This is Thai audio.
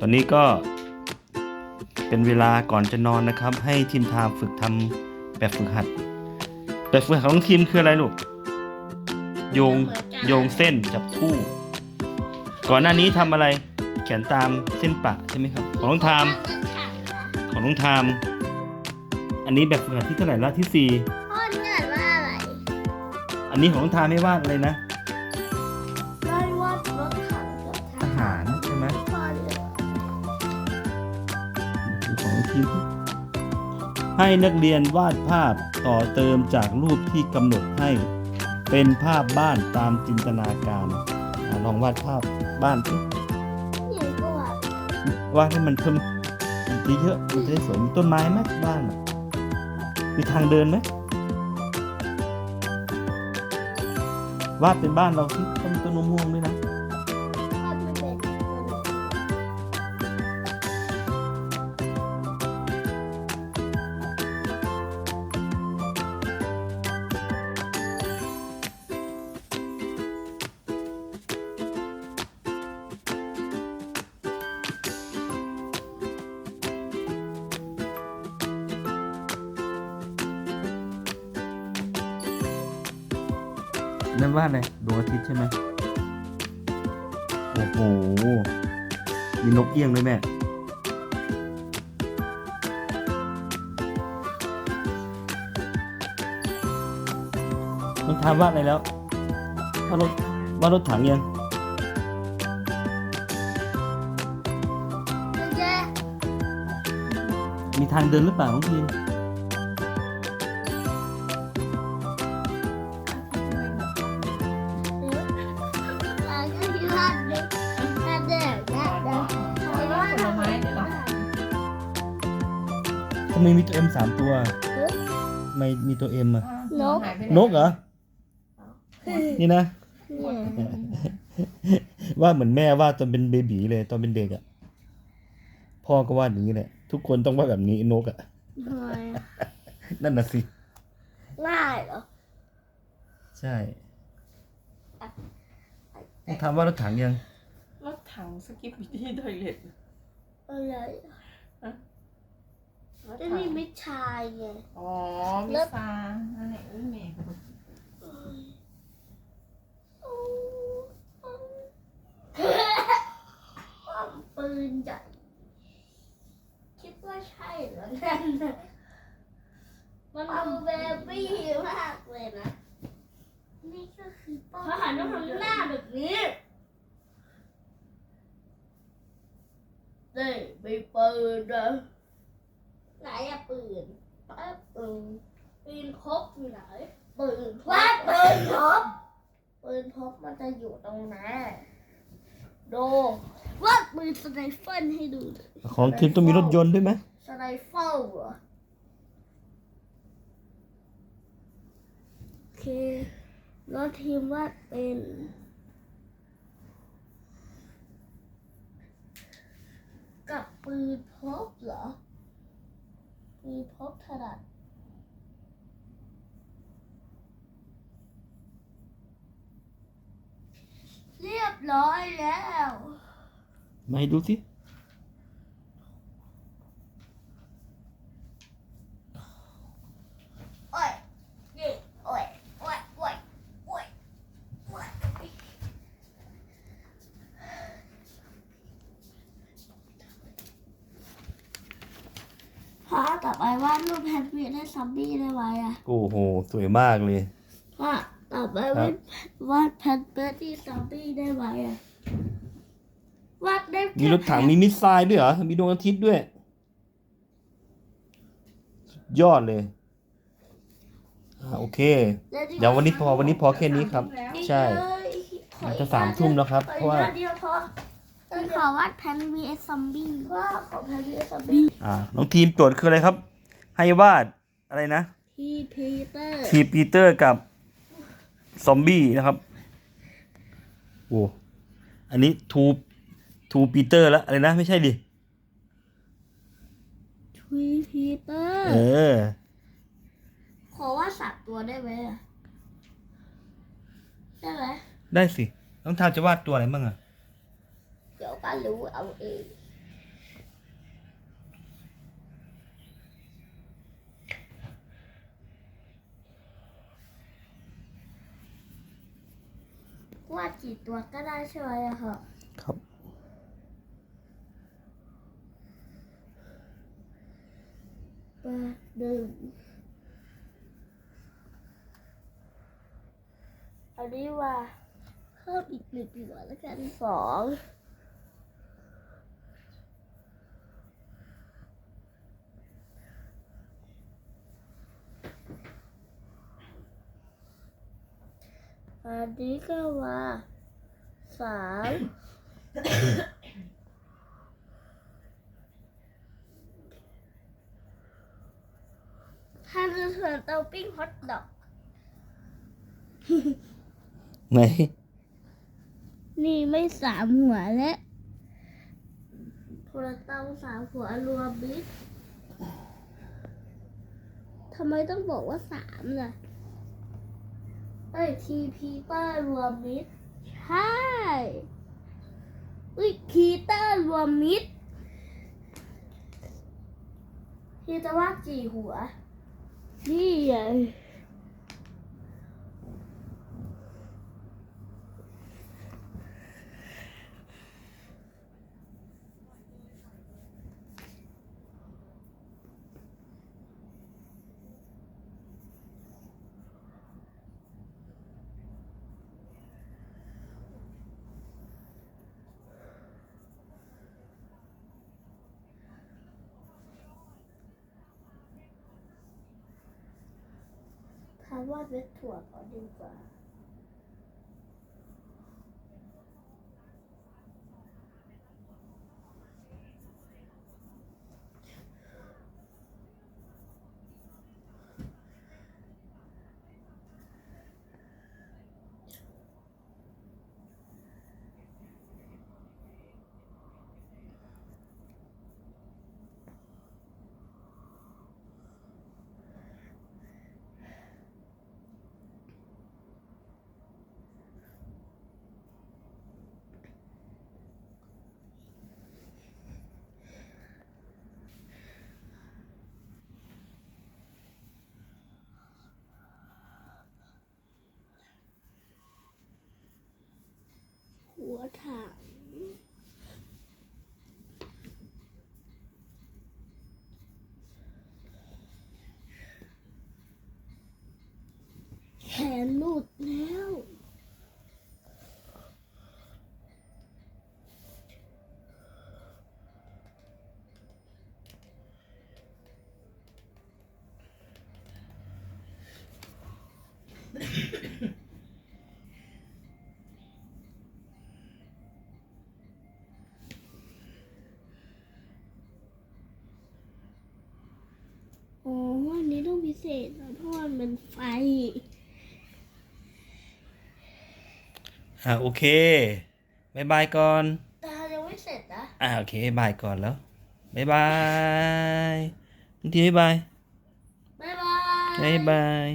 ตอนนี้ก็เป็นเวลาก่อนจะนอนนะครับ ให้ทีมทามฝึกทำแบบฝึกหัด แบบฝึกหัดของทีมคืออะไรลูก โยงโยงเส้นจับคู่ ก่อนหน้านี้ทำอะไร เขียนตามเส้นปะใช่ไหมครับ ของน้องทาม ของน้องทาม อันนี้แบบฝึกหัดที่เท่าไหร่ละที่สี่พ่อเนี่ยว่าอะไร อันนี้ของน้องทามไม่วาดอะไรนะ ของทีมให้นักเรียนวาดภาพต่อเติมจากรูปที่กำหนดให้ เป็นภาพบ้านตามจินตนาการอลองวาดภาพบ้านสิวาดให้มันเพิ่มเยอะๆมันจะได้สวยมีต้นไม้ไหมบ้านมีทางเดินไหมวาดเป็นบ้านเราสิต้องมีต้นมะม่วงด้วยนะ นั่นวาดอะไรดวงอาทิตย์ใช่ไหมโอ้โห มีนกเอี้ยงด้วยแม่ มันทำวาดอะไรแล้ววาดรถวาดรถถังยังเจ๊มีทางเดินหรือเปล่าน้องพีนำไมมีตัวเอ็มสามตัวทำไมมีตัวเอ็มอะหายไปไหนกเหรอ นี่นะเนี่ยว่าดเหมือนแม่วาดตอนเป็นเบบีเลยตอนเป็นเด็กอะพ่อก็วาดอย่างนี้แหละ ทุกคนต้องวาดแบบนี้นกอะทำไมอะนั่นน่ะสิง่ายเหรอ ใช่ต้องทำว่ารถถังยัง รถถังสกิปปี้ทอยเล็ตอะไรอะรถ ก็ถันี่งไม่ชายไงอ๋อมิซาอะไรอุ้ยแม่ป้อมปืนใหญ่คิดว่าใช่เหรอนั่นน่ะมันดูเบบี้มากเลยนะ นี่ก็คือป้อมทหารต้องทำหน้าแบบนี้เด้ไม่ปืนนะ ไหนอะปืนแป๊บปืนปืนพกอยู่ไหนปืนพกปืนพกปืนพกมันจะอยู่ตรงไหนดูว่าดปืนสไนเฟิลให้ดูหน่อยของทีมต้องมีรถยนต์ด้วยไหมสไนเฟิลเหรอโอเคแล้วทีมวาดเป็นกับปืนพกเหรอ ปืนพบถนัดเรียบร้อยแล้ว มาให้ดูสิ โอ้ยนี่โอ้ยโอ้ยโอ้ยโอ้ยโอ้ย พอต่อไปวาดรูปแพนกวินให้ซอมบี้ได้ไหมอะโอ้โห สวยมากเลย ว่าต่อไปครัวาบดวาดแพนเบิร์ดที่ซอมบี้ได้ไหมอะวาดได้มีรถถังมีมิสไซล์ด้วยเหรอ มีดวงอาทิตย์ด้วยสุดยอดเลยอ่าโอเค เดี๋ยววันนี้พอวันนี้พอแค่นี้ครับ ใช่มันจะสามทุ่มแล้วครับ เพราะว่า เดียวพอขอวาดแพน vs ซอมบี้ว่าขอแพน vs ซอมบี้อ่าน้องทีมโจทย์คืออะไรครับ ให้วาดอะไรนะ ที่พีเตอร์ทีปีเตอร์กับซอมบี้นะครับโอ้อันนี้ทูทูปีเตอร์แล้วอะไรนะ ไม่ใช่ดิ ทีพีเตอร์ เออ ขอวาดสัตว์ตัวได้ไหมอะได้ไหม ได้สิ น้องทามจะวาดตัวอะไรบ้างอะเดี๋ยว็รู้เอาเองวาดกี่ตัวก็ได้ใช่ไหมคะครับ ปลาดึงอันนี้ว่าเพิ่มอีกหนึ่งตัวแล้วกันสอง อันนี้ก็ว่าสามถ้าจะเถิดเตาปิ้งฮอตดอก ไหนนี่ไม่สามหัวและโทรเตาสามหัวรวมมิตรทำไมต้องบอกว่าสามล่ะ เอ้ยทีพีเตอร์รวมมิตรใช่อุ้ยคีเตอร์รวมมิตรพี่จะว่ากี่หัวนี่ไง ว่าดเม็ดถั่วก่อนดีกว่า ถังแขนหลุดแล้ว อ่าโอเคบายบายก่อนแต่ยังไม่เสร็จนะ อ่าโอเคบายก่อนแล้วบายบายทีบายบายบ๊ายบายบายบาย